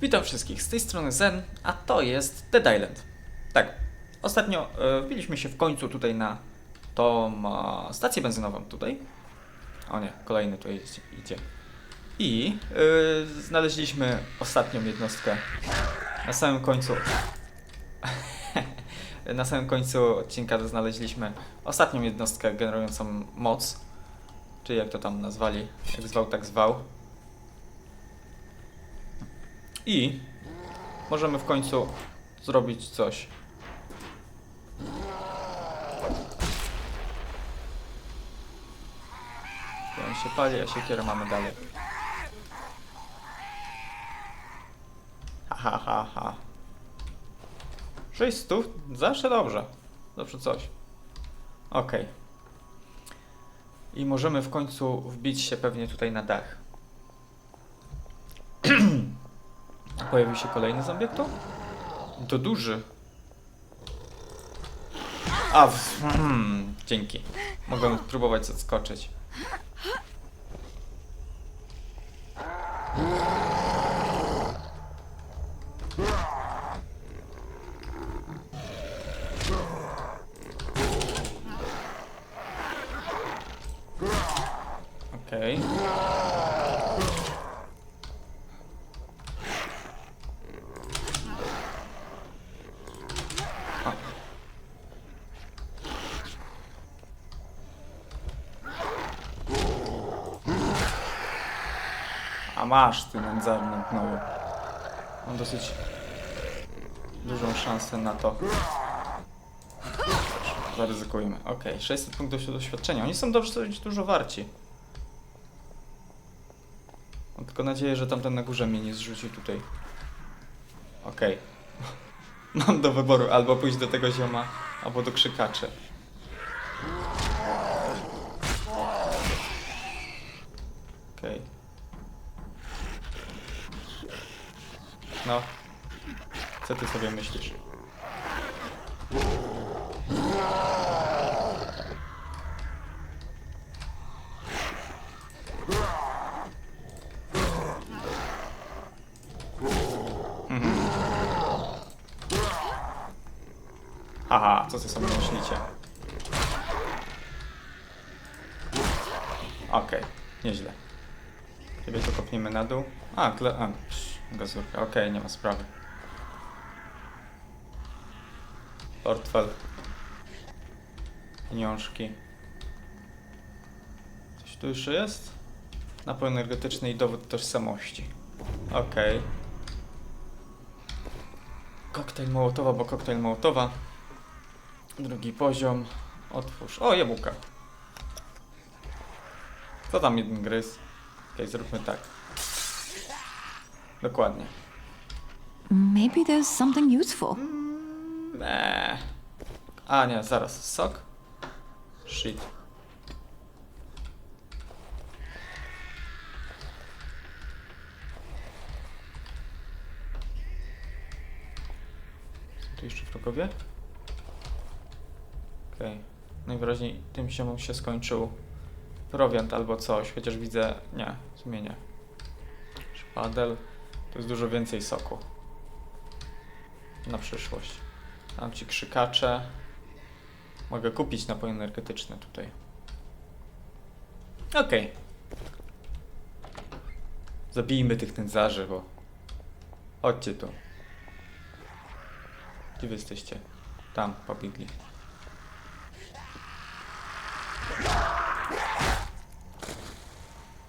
Witam wszystkich, z tej strony Zen, a to jest Dead Island. Tak, ostatnio e, wbiliśmy się w końcu tutaj na tą e, stację benzynową tutaj. O nie, kolejny tu idzie. I e, znaleźliśmy ostatnią jednostkę na samym końcu. na samym końcu odcinka znaleźliśmy ostatnią jednostkę generującą moc. Czy jak to tam nazwali, jak zwał, tak zwał. I możemy w końcu zrobić coś. On się pali, a siekierę mamy dalej. Ha, ha, ha, ha. 600? Zawsze dobrze. Zawsze coś. Okej. I możemy w końcu wbić się pewnie tutaj na dach. Pojawił się kolejny zombiak tu? To duży. A, w, hmm, dzięki. Mogłem próbować odskoczyć. Okej. A. A masz ty nędzarny gnoju. Mam dosyć dużą szansę na to. Zaryzykujmy. Okej, 600 punktów doświadczenia. Oni są dosyć dużo warci. Mam tylko nadzieję, że tamten na górze mnie nie zrzuci tutaj. Okej. Mam do wyboru albo pójść do tego zioma, albo do krzykaczy. Okej. No. Co ty sobie myślisz? Haha, co ty sobie myślicie? Okej, nieźle. Ciebie to kopniemy na dół. A, kle... A, gazurka, okej, nie ma sprawy. Portfel. Pieniążki. Coś tu jeszcze jest? Napój energetyczny i dowód tożsamości. Okej. Koktajl Mołotowa, bo koktajl Mołotowa. Drugi poziom. Otwórz. O, jabłka. Co tam jeden gryz? Okej, zróbmy tak. Dokładnie. Maybe there's something useful. Eee. A nie, zaraz. Sok? Shit. Są tu jeszcze wrogowie? Okej. Najwyraźniej tym się mu się skończył prowiant albo coś, chociaż widzę... Nie, zmienię. Szpadel. To jest dużo więcej soku. Na przyszłość. Tam ci krzykacze. Mogę kupić napój energetyczny tutaj. Okej. Zabijmy tych nędzarzy, bo... Chodźcie tu. Gdzie wy jesteście? Tam, pobiegli.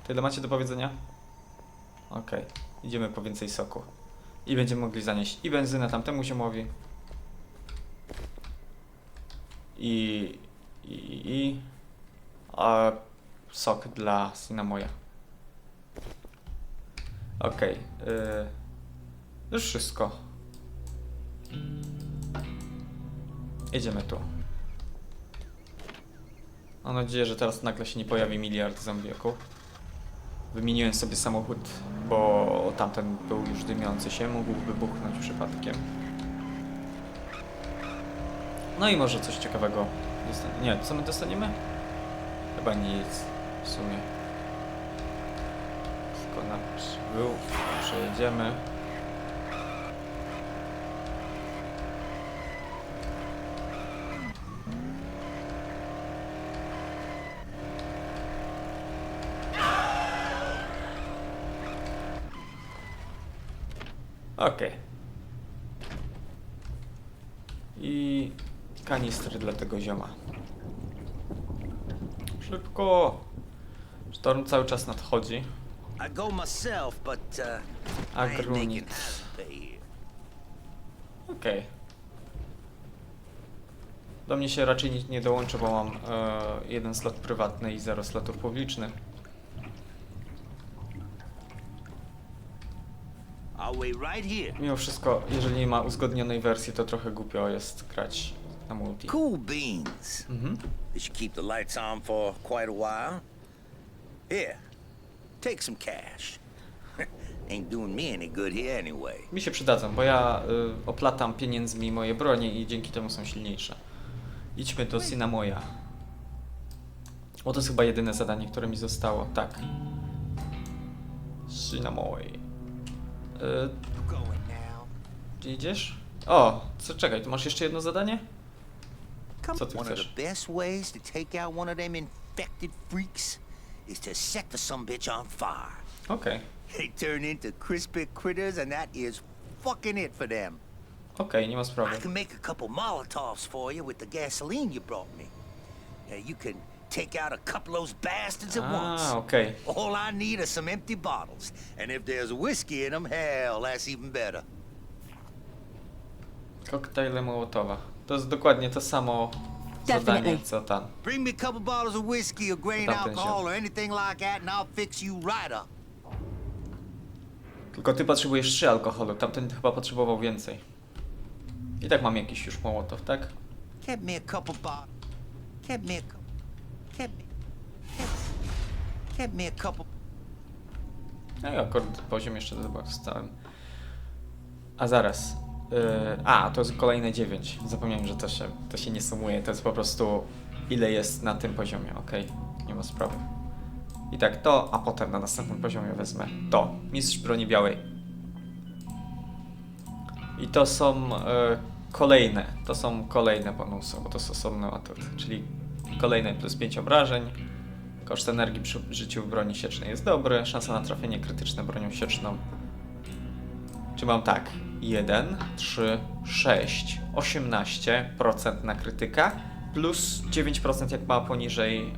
Tyle macie do powiedzenia? Okej. Idziemy po więcej soku. I będziemy mogli zanieść i benzynę tamtemu ziomowi. I... I... i a, sok dla Sinamoja. Okej. y, już wszystko. Jedziemy tu. Mam nadzieję, że teraz nagle się nie pojawi miliard zombiaków. Wymieniłem sobie samochód, bo tamten był już dymiący się, mógł wybuchnąć przypadkiem. No i może coś ciekawego. Nie, co my dostaniemy? Chyba nic w sumie. Tylko na był, przejedziemy. Okej. I kanistry dla tego zioma. Szybko! Sztorm cały czas nadchodzi. Uh, Agrunit. Okej. Do mnie się raczej nikt nie dołączy, bo mam e, jeden slot prywatny i zero slotów publicznych. Mimo wszystko, jeżeli nie ma uzgodnionej wersji, to trochę głupio jest grać na multi. Cool beans. Mhm. This should keep the lights on for quite a while. Here, take some cash. ain't doing me any good here anyway. Mi się przydadzą, bo ja y, oplatam pieniędzmi moje bronie i dzięki temu są silniejsze. Idźmy do Sinamoja. Bo to jest chyba jedyne zadanie, które mi zostało. Tak. Going now. Gdzie idziesz? O, co czekaj, tu masz jeszcze jedno zadanie? Co ty one of chcesz? the best ways to take out one of them infected freaks is to set the some bitch on fire. Okej. They turn into crispy critters, and that is fucking it for them. Okej, nie ma sprawy. I can make a couple Molotovs for you with the gasoline you brought me. Yeah, you can take out a couple of those bastards at once. A, okej. All I need are some empty bottles, and if there's whiskey in them, hell, that's even better. Koktajle Mołotowa. To jest dokładnie to samo zadanie, Definitely. co tam. Bring me a couple bottles of whiskey or grain alcohol or anything like that, and I'll fix you right up. Tylko ty potrzebujesz trzy alkoholu, tamten chyba potrzebował więcej. I tak mam jakiś już Mołotow, tak? Get me a couple bottles. Get me a couple. Get me. Get, get me a couple. No i akurat poziom jeszcze dostałem. A zaraz. Yy, a, to jest kolejne 9. Zapomniałem, że to się, to się nie sumuje. To jest po prostu ile jest na tym poziomie, ok? Nie ma sprawy. I tak to, a potem na następnym poziomie wezmę to. Mistrz broni białej. I to są e, kolejne. To są kolejne bonusy, bo to jest osobny atut. Czyli kolejne plus 5 obrażeń. Koszt energii przy życiu broni siecznej jest dobry. Szansa na trafienie krytyczne bronią sieczną. Czy mam tak? 1, 3, 6, 18% na krytyka plus 9% jak ma poniżej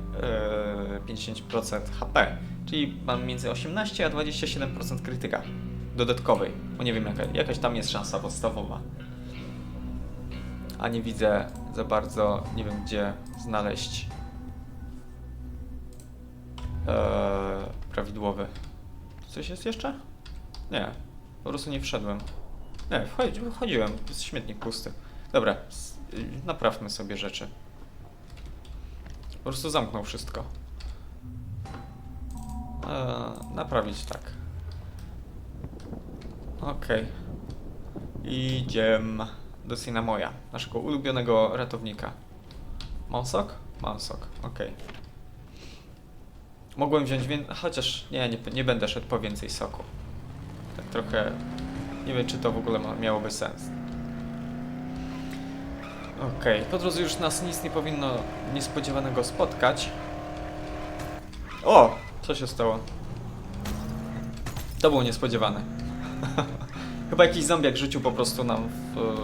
yy, 50% HP. Czyli mam między 18 a 27% krytyka dodatkowej. Bo nie wiem, jaka, jakaś tam jest szansa podstawowa. A nie widzę za bardzo, nie wiem gdzie znaleźć Eee, prawidłowy. Coś jest jeszcze? Nie. Po prostu nie wszedłem. Nie, wchodzi, wchodziłem. Jest śmietnik pusty. Dobra, naprawmy sobie rzeczy. Po prostu zamknął wszystko. Eee, naprawić tak. Okej. Idziemy do Sinamoja, naszego ulubionego ratownika. Monsok? Monsok, okej. Mogłem wziąć więcej, chociaż nie, nie, nie będę szedł po więcej soku. Tak trochę, nie wiem czy to w ogóle ma, miałoby sens. Okej, po drodze już nas nic nie powinno niespodziewanego spotkać. O! Co się stało? To było niespodziewane. Chyba jakiś zombiak rzucił po prostu nam w,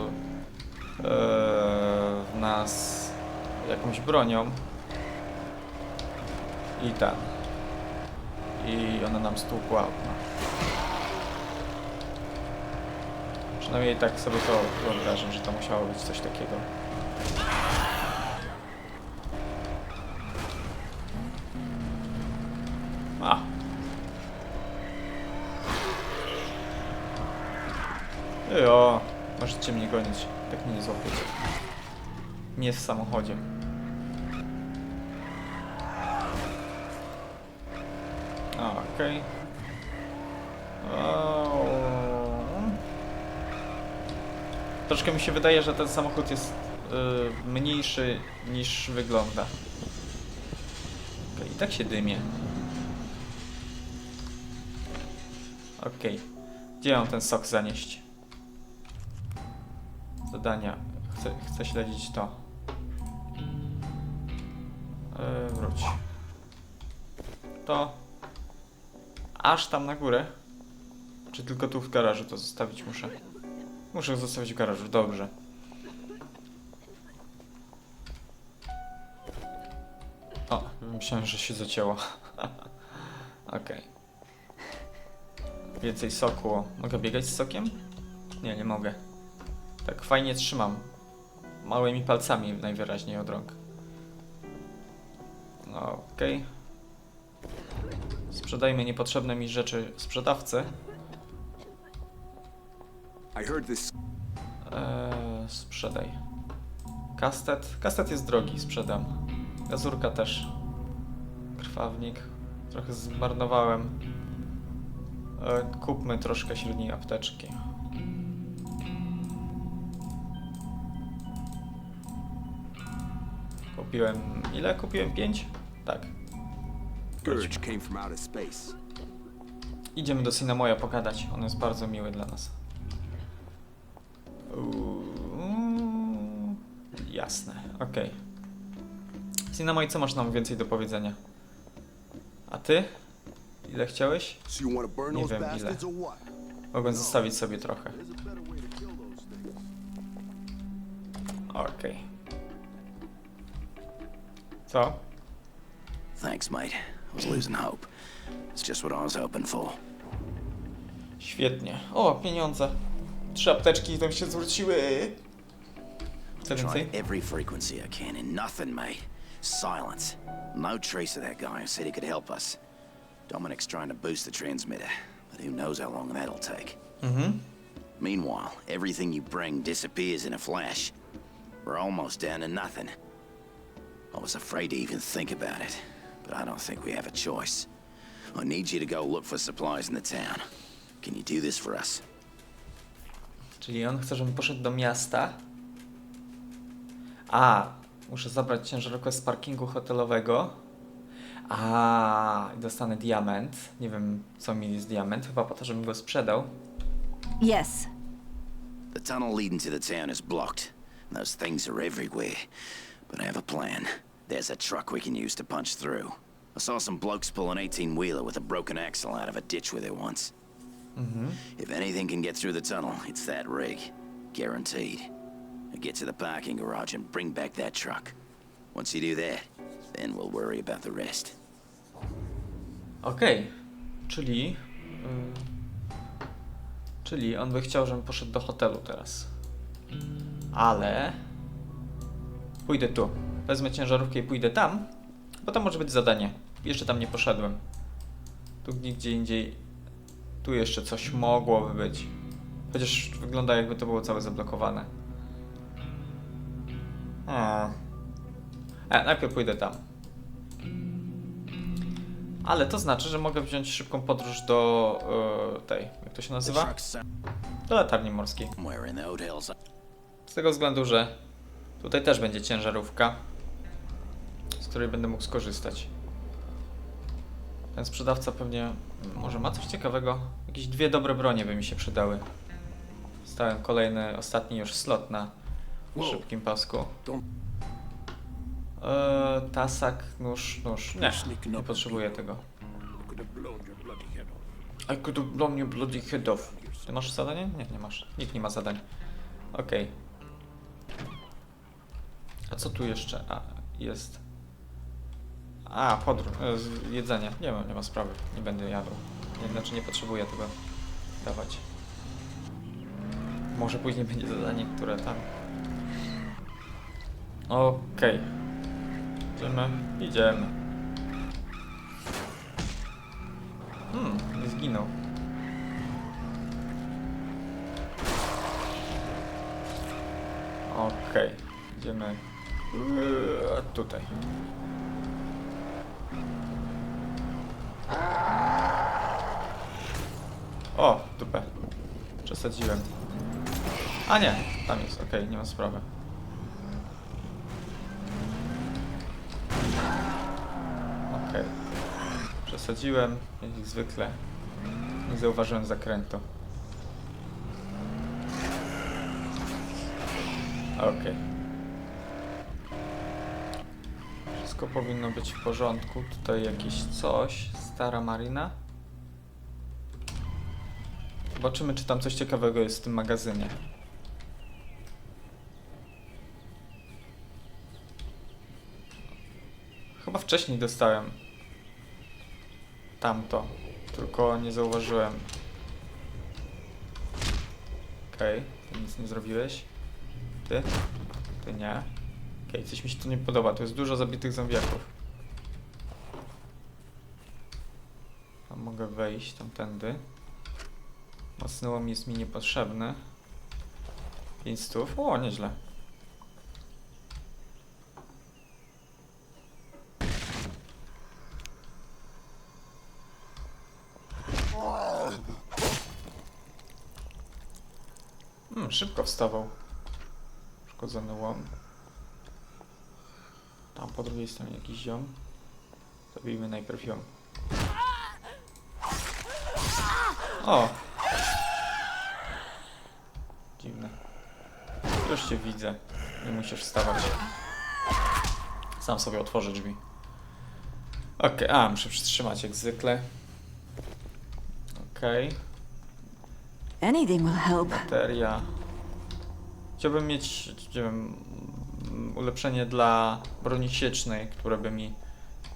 w nas jakąś bronią. I ten. I ona nam stłukła okno. Przynajmniej tak sobie to wyobrażam, że to musiało być coś takiego. A. Jo, możecie mnie gonić. Tak mnie nie złapiecie. Nie w samochodzie. Okej. O. Troszkę mi się wydaje, że ten samochód jest y, mniejszy niż wygląda. Okej, i tak się dymie. Okej. Gdzie mam ten sok zanieść? Zadania. Chcę, chcę śledzić to. Yy, wróć. To. Aż tam na górę. Czy tylko tu w garażu to zostawić muszę? Muszę zostawić w garażu, dobrze. O, myślałem, że się zacięło. Okej. Więcej soku. Mogę biegać z sokiem? Nie, nie mogę. Tak fajnie trzymam. Małymi palcami najwyraźniej od rąk. Okej. Sprzedajmy niepotrzebne mi rzeczy sprzedawcy. Eee, sprzedaj. Kastet. Kastet jest drogi, sprzedam. Gazurka też. Krwawnik. Trochę zmarnowałem. E, kupmy troszkę średniej apteczki. Kupiłem. Ile kupiłem? 5? Tak. Urge came from outer space. Idziemy do Sinamoja pogadać. On jest bardzo miły dla nas. Uuu, jasne, okej. Sinamoj, co masz nam więcej do powiedzenia? A ty? Ile chciałeś? So you want to burn Nie those wiem, ile. bastards or what? Mogłem zostawić sobie trochę. There's a Co? Thanks, mate. I was losing hope. It's just what I was hoping for. Świetnie. O, pieniądze. Trzy apteczki tam się zwróciły. Co więcej? Tried every frequency I can and nothing, mate. Silence. No trace of that guy who said he could help us. Dominic's trying to boost the transmitter, but who knows how long that'll take. Mhm. Meanwhile, everything you bring disappears in a flash. We're almost down to nothing. I was afraid to even think about it, but I don't think we have a choice. I need you to go look for supplies in the town. Can you do this for us? Czyli on chce, żebym poszedł do miasta. A, muszę zabrać ciężarówkę z parkingu hotelowego. A, i dostanę diament. Nie wiem, co mieli z diament. Chyba po to, żebym go sprzedał. Yes. The tunnel leading to the town is blocked. Those things are everywhere. But I have a plan. There's a truck we can use to punch through. I saw some blokes pull an 18 wheeler with a broken axle out of a ditch with it once. Mm-hmm. If anything can get through the tunnel, it's that rig. Guaranteed. I get to the parking garage and bring back that truck. Once you do that, then we'll worry about the rest. Okej, czyli. y, czyli on by chciał, żebym poszedł do hotelu teraz. Ale. Pójdę tu. Wezmę ciężarówkę i pójdę tam, bo tam może być zadanie. Jeszcze tam nie poszedłem. Tu nigdzie indziej. Tu jeszcze coś mogłoby być. Chociaż wygląda jakby to było całe zablokowane. A. A, najpierw pójdę tam. Ale to znaczy, że mogę wziąć szybką podróż do e, tej, jak to się nazywa? Do latarni morskiej. Z tego względu, że tutaj też będzie ciężarówka, z której będę mógł skorzystać. Ten sprzedawca pewnie może ma coś ciekawego. Jakieś dwie dobre bronie by mi się przydały. Stałem kolejny, ostatni już slot na szybkim pasku. Eee, tasak, nóż, nóż. Nie, nie potrzebuję tego. I could have blown your bloody head off. Ty masz zadanie? Nie, nie masz. Nikt nie ma zadań. Okej. A co tu jeszcze? A, jest. A, podróż, e, jedzenie. Nie ma, nie ma sprawy. Nie będę jadł. Nie, znaczy nie potrzebuję tego dawać. Może później będzie zadanie, które tam. Okej. Idziemy. Idziemy. Hmm, nie zginął. Okej, idziemy Eee, tutaj. O, dupę. Przesadziłem. A nie, tam jest, okej, nie ma sprawy. Okej. Przesadziłem, jak zwykle. Nie zauważyłem zakrętu. Okej. Wszystko powinno być w porządku. Tutaj jakieś coś. Stara marina. Zobaczymy, czy tam coś ciekawego jest w tym magazynie. Chyba wcześniej dostałem tamto, tylko nie zauważyłem. Okej, ty nic nie zrobiłeś. Ty? Ty nie. Okej, coś mi się tu nie podoba, tu jest dużo zabitych zombiaków. A mogę wejść tamtędy. Mocny jest mi niepotrzebny. 5 stów. O, nieźle. Hmm, szybko wstawał. Szkodzony łom. Tam po drugiej stronie jakiś ziom. Zabijmy najpierw ją. O! Dziwne. Już cię widzę. Nie musisz wstawać. Sam sobie otworzę drzwi. Okej, a muszę przytrzymać jak zwykle. Okej, Anything will help. bateria. Chciałbym mieć, nie wiem, ulepszenie dla broni siecznej, które by mi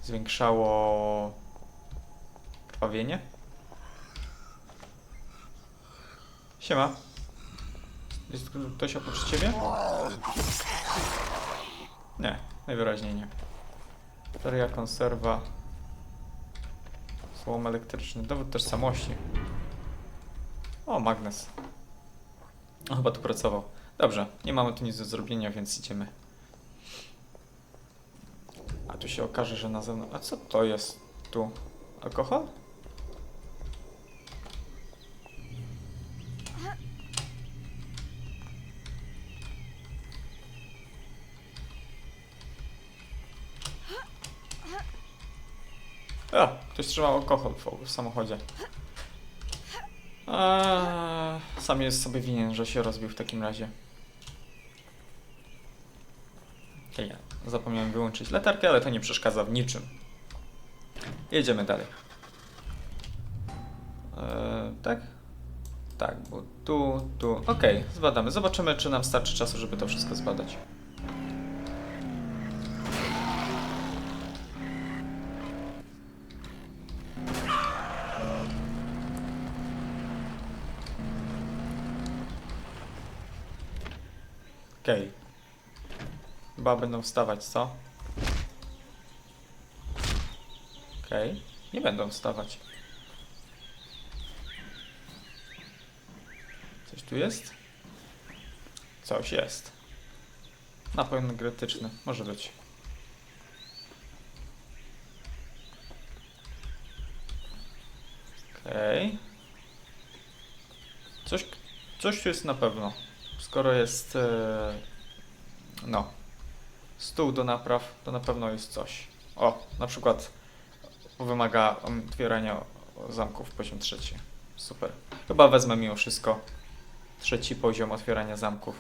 zwiększało krwawienie. Siema. Jest ktoś oprócz ciebie? Nie, najwyraźniej nie. Bateria, konserwa. Słom elektryczny, dowód tożsamości. O, magnes. Chyba tu pracował. Dobrze, nie mamy tu nic do zrobienia, więc idziemy. A tu się okaże, że na zewnątrz... A co to jest tu? Alkohol? A, ktoś trzymał alkohol w, samochodzie. Eee, sam jest sobie winien, że się rozbił w takim razie. Okej, ja zapomniałem wyłączyć latarkę, ale to nie przeszkadza w niczym. Jedziemy dalej. Eee, tak? Tak, bo tu, tu. Okej, zbadamy. Zobaczymy, czy nam starczy czasu, żeby to wszystko zbadać. Okej. Chyba będą wstawać, co? Okej. Nie będą wstawać. Coś tu jest? Coś jest. Napój energetyczny. Może być. Okej. Coś, coś tu jest na pewno. Skoro jest... E, no. Stół do napraw, to na pewno jest coś. O, na przykład wymaga otwierania zamków poziom trzeci. Super. Chyba wezmę mimo wszystko trzeci poziom otwierania zamków.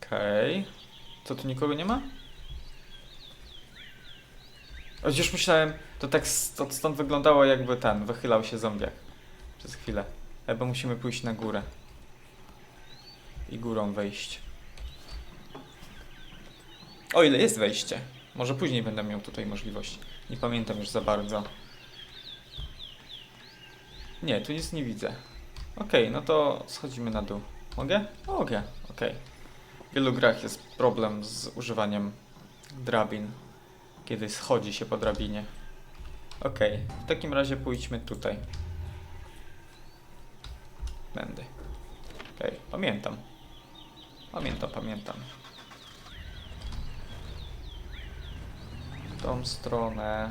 Okej. Co tu nikogo nie ma? Już myślałem, to tak st- stąd wyglądało jakby ten, wychylał się zombiak. Przez chwilę. Chyba musimy pójść na górę. I górą wejść. O ile jest wejście. Może później będę miał tutaj możliwość. Nie pamiętam już za bardzo. Nie, tu nic nie widzę. Okej, no to schodzimy na dół. Mogę? Mogę, okej. W wielu grach jest problem z używaniem drabin, kiedy schodzi się po drabinie. Okej, w takim razie pójdźmy tutaj. Będę. Okej, pamiętam. Pamiętam, pamiętam. W tą stronę.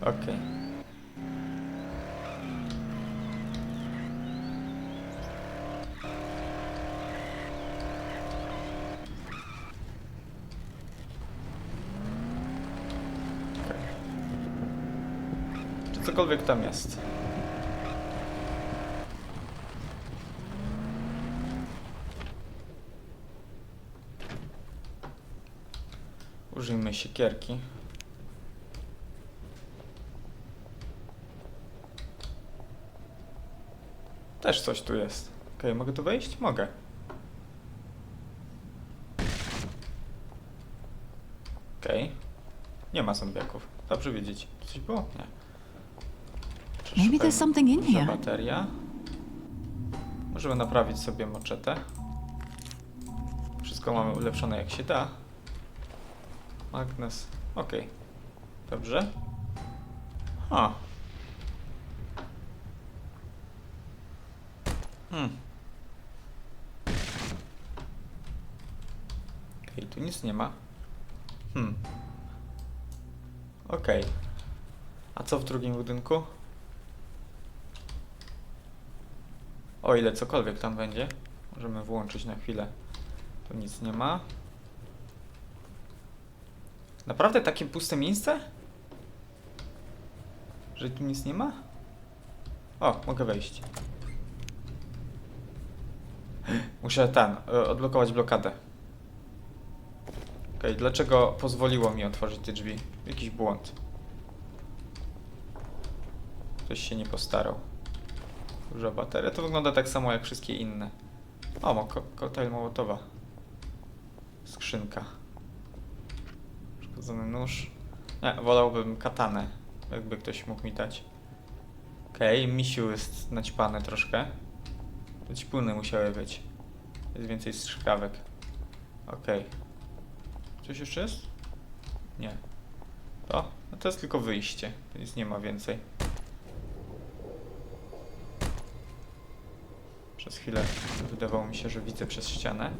Okej. Czy cokolwiek tam jest? Użyjmy siekierki. Też coś tu jest. Okej, mogę tu wejść? Mogę. Okej. Nie ma zombiaków. Dobrze wiedzieć. Coś było? Nie. Maybe there's something in here. bateria. Możemy naprawić sobie moczetę. Wszystko mamy ulepszone jak się da. Magnes. Okej. Dobrze. Ha. Hmm. Okej, tu nic nie ma. Hmm. Okej. A co w drugim budynku? O ile cokolwiek tam będzie. Możemy włączyć na chwilę. Tu nic nie ma. Naprawdę takie puste miejsce? Że tu nic nie ma? O, mogę wejść. Muszę ten, y, odblokować blokadę. Okej, dlaczego pozwoliło mi otworzyć te drzwi? Jakiś błąd. Ktoś się nie postarał. Duża bateria. To wygląda tak samo jak wszystkie inne. O, koktajl Mołotowa. Skrzynka. Szkodzony nóż. Nie, wolałbym katanę. Jakby ktoś mógł mi dać. Okej, okay, misiu jest naćpany troszkę. To ćpuny musiały być. Jest więcej strzykawek. Okej. Coś jeszcze jest? Nie. To? No to jest tylko wyjście. Nic nie ma więcej. Przez chwilę wydawało mi się, że widzę przez ścianę.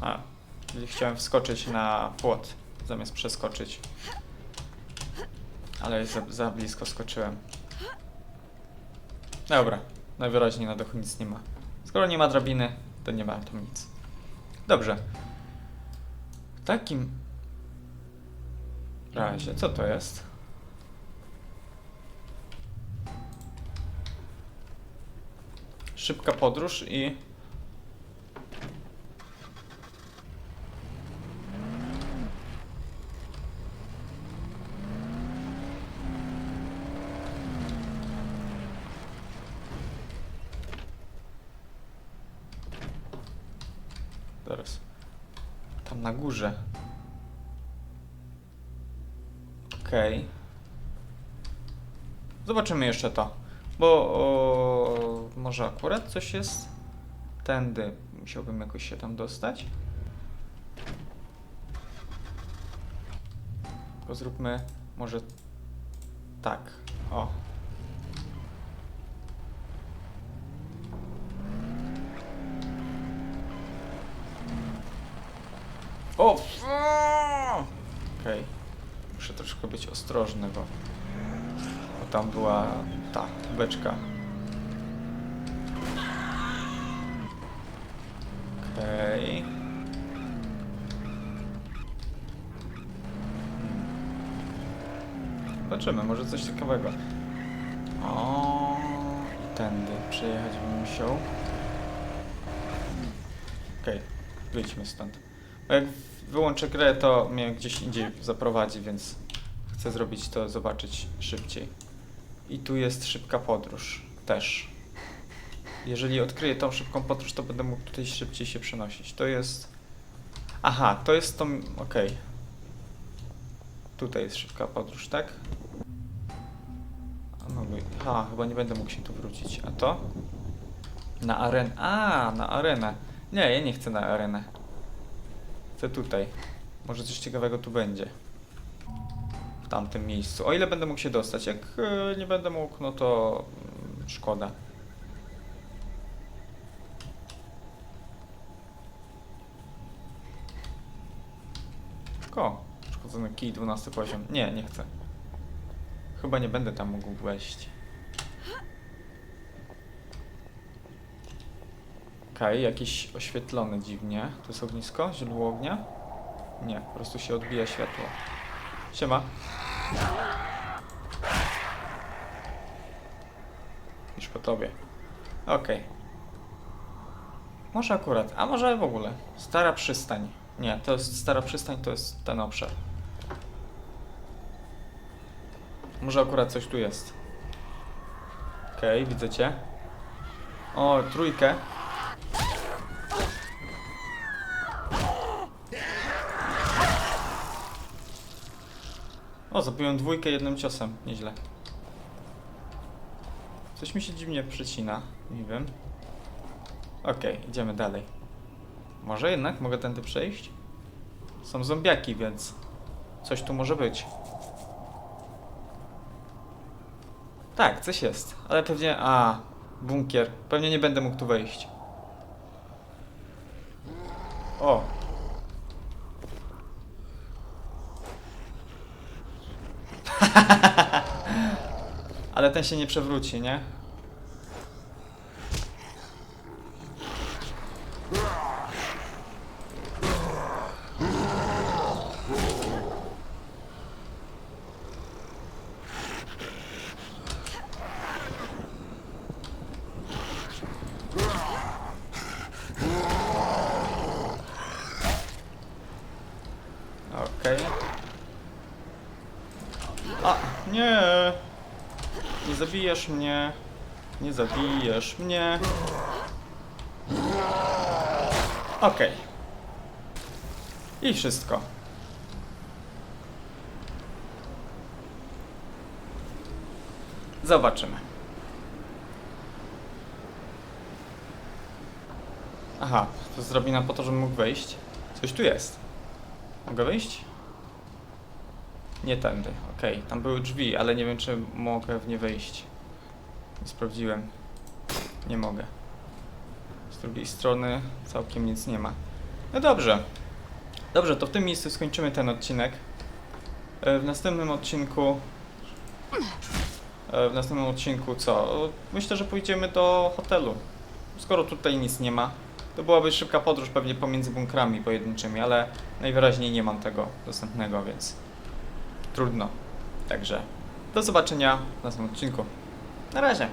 A, czyli chciałem wskoczyć na płot, zamiast przeskoczyć. Ale za, za blisko skoczyłem. Dobra, najwyraźniej na dachu nic nie ma. Skoro nie ma drabiny, to nie ma tam nic. Dobrze. W takim razie, co to jest? Szybka podróż i... Zaraz. Tam na górze. Okej. Zobaczymy jeszcze to. Bo o, może akurat coś jest tędy. Musiałbym jakoś się tam dostać. Tylko zróbmy może tak. O. O! Okej. Muszę troszkę być ostrożny, bo tam była ta beczka. Okej. Zobaczymy, może coś ciekawego. O, tędy przejechać bym musiał. Okej, wyjdźmy stąd. Jak wyłączę grę, to mnie gdzieś indziej zaprowadzi, więc chcę zrobić to, zobaczyć szybciej. I tu jest szybka podróż też. Jeżeli odkryję tą szybką podróż, to będę mógł tutaj szybciej się przenosić. To jest... Aha, to jest to... Okej. Tutaj jest szybka podróż, tak? No, Aha, chyba nie będę mógł się tu wrócić. A to? Na arenę. A, na arenę. Nie, ja nie chcę na arenę. Chcę tutaj. Może coś ciekawego tu będzie. W tamtym miejscu. O ile będę mógł się dostać. Jak e, nie będę mógł, no to mm, szkoda. Ko. Szkodzony kij, 12 poziom. Nie, nie chcę. Chyba nie będę tam mógł wejść. Okej, jakiś oświetlony dziwnie. To jest ognisko? Źródło ognia? Nie, po prostu się odbija światło. Siema. Już po tobie. Okej. Może akurat, a może w ogóle. Stara przystań. Nie, to jest stara przystań, to jest ten obszar. Może akurat coś tu jest. Okej, widzę cię. O, trójkę. O, zabiłem dwójkę jednym ciosem. Nieźle. Coś mi się dziwnie przycina. Nie wiem. Okej, idziemy dalej. Może jednak mogę tędy przejść? Są zombiaki, więc coś tu może być. Tak, coś jest, ale pewnie... A, bunkier. Pewnie nie będę mógł tu wejść. O! ale ten się nie przewróci, nie? Okej. A, nie! Nie zabijesz mnie. Nie zabijesz mnie. Okej. I wszystko. Zobaczymy. Aha, to zrobi nam po to, żebym mógł wejść. Coś tu jest. Mogę wyjść? Nie tędy, okej. Tam były drzwi, ale nie wiem, czy mogę w nie wejść. Nie sprawdziłem. Nie mogę. Z drugiej strony całkiem nic nie ma. No dobrze. Dobrze, to w tym miejscu skończymy ten odcinek. E, W następnym odcinku... e, W następnym odcinku co? Myślę, że pójdziemy do hotelu. Skoro tutaj nic nie ma. To byłaby szybka podróż pewnie pomiędzy bunkrami pojedynczymi, ale najwyraźniej nie mam tego dostępnego, więc trudno. Także do zobaczenia w następnym odcinku. Na razie.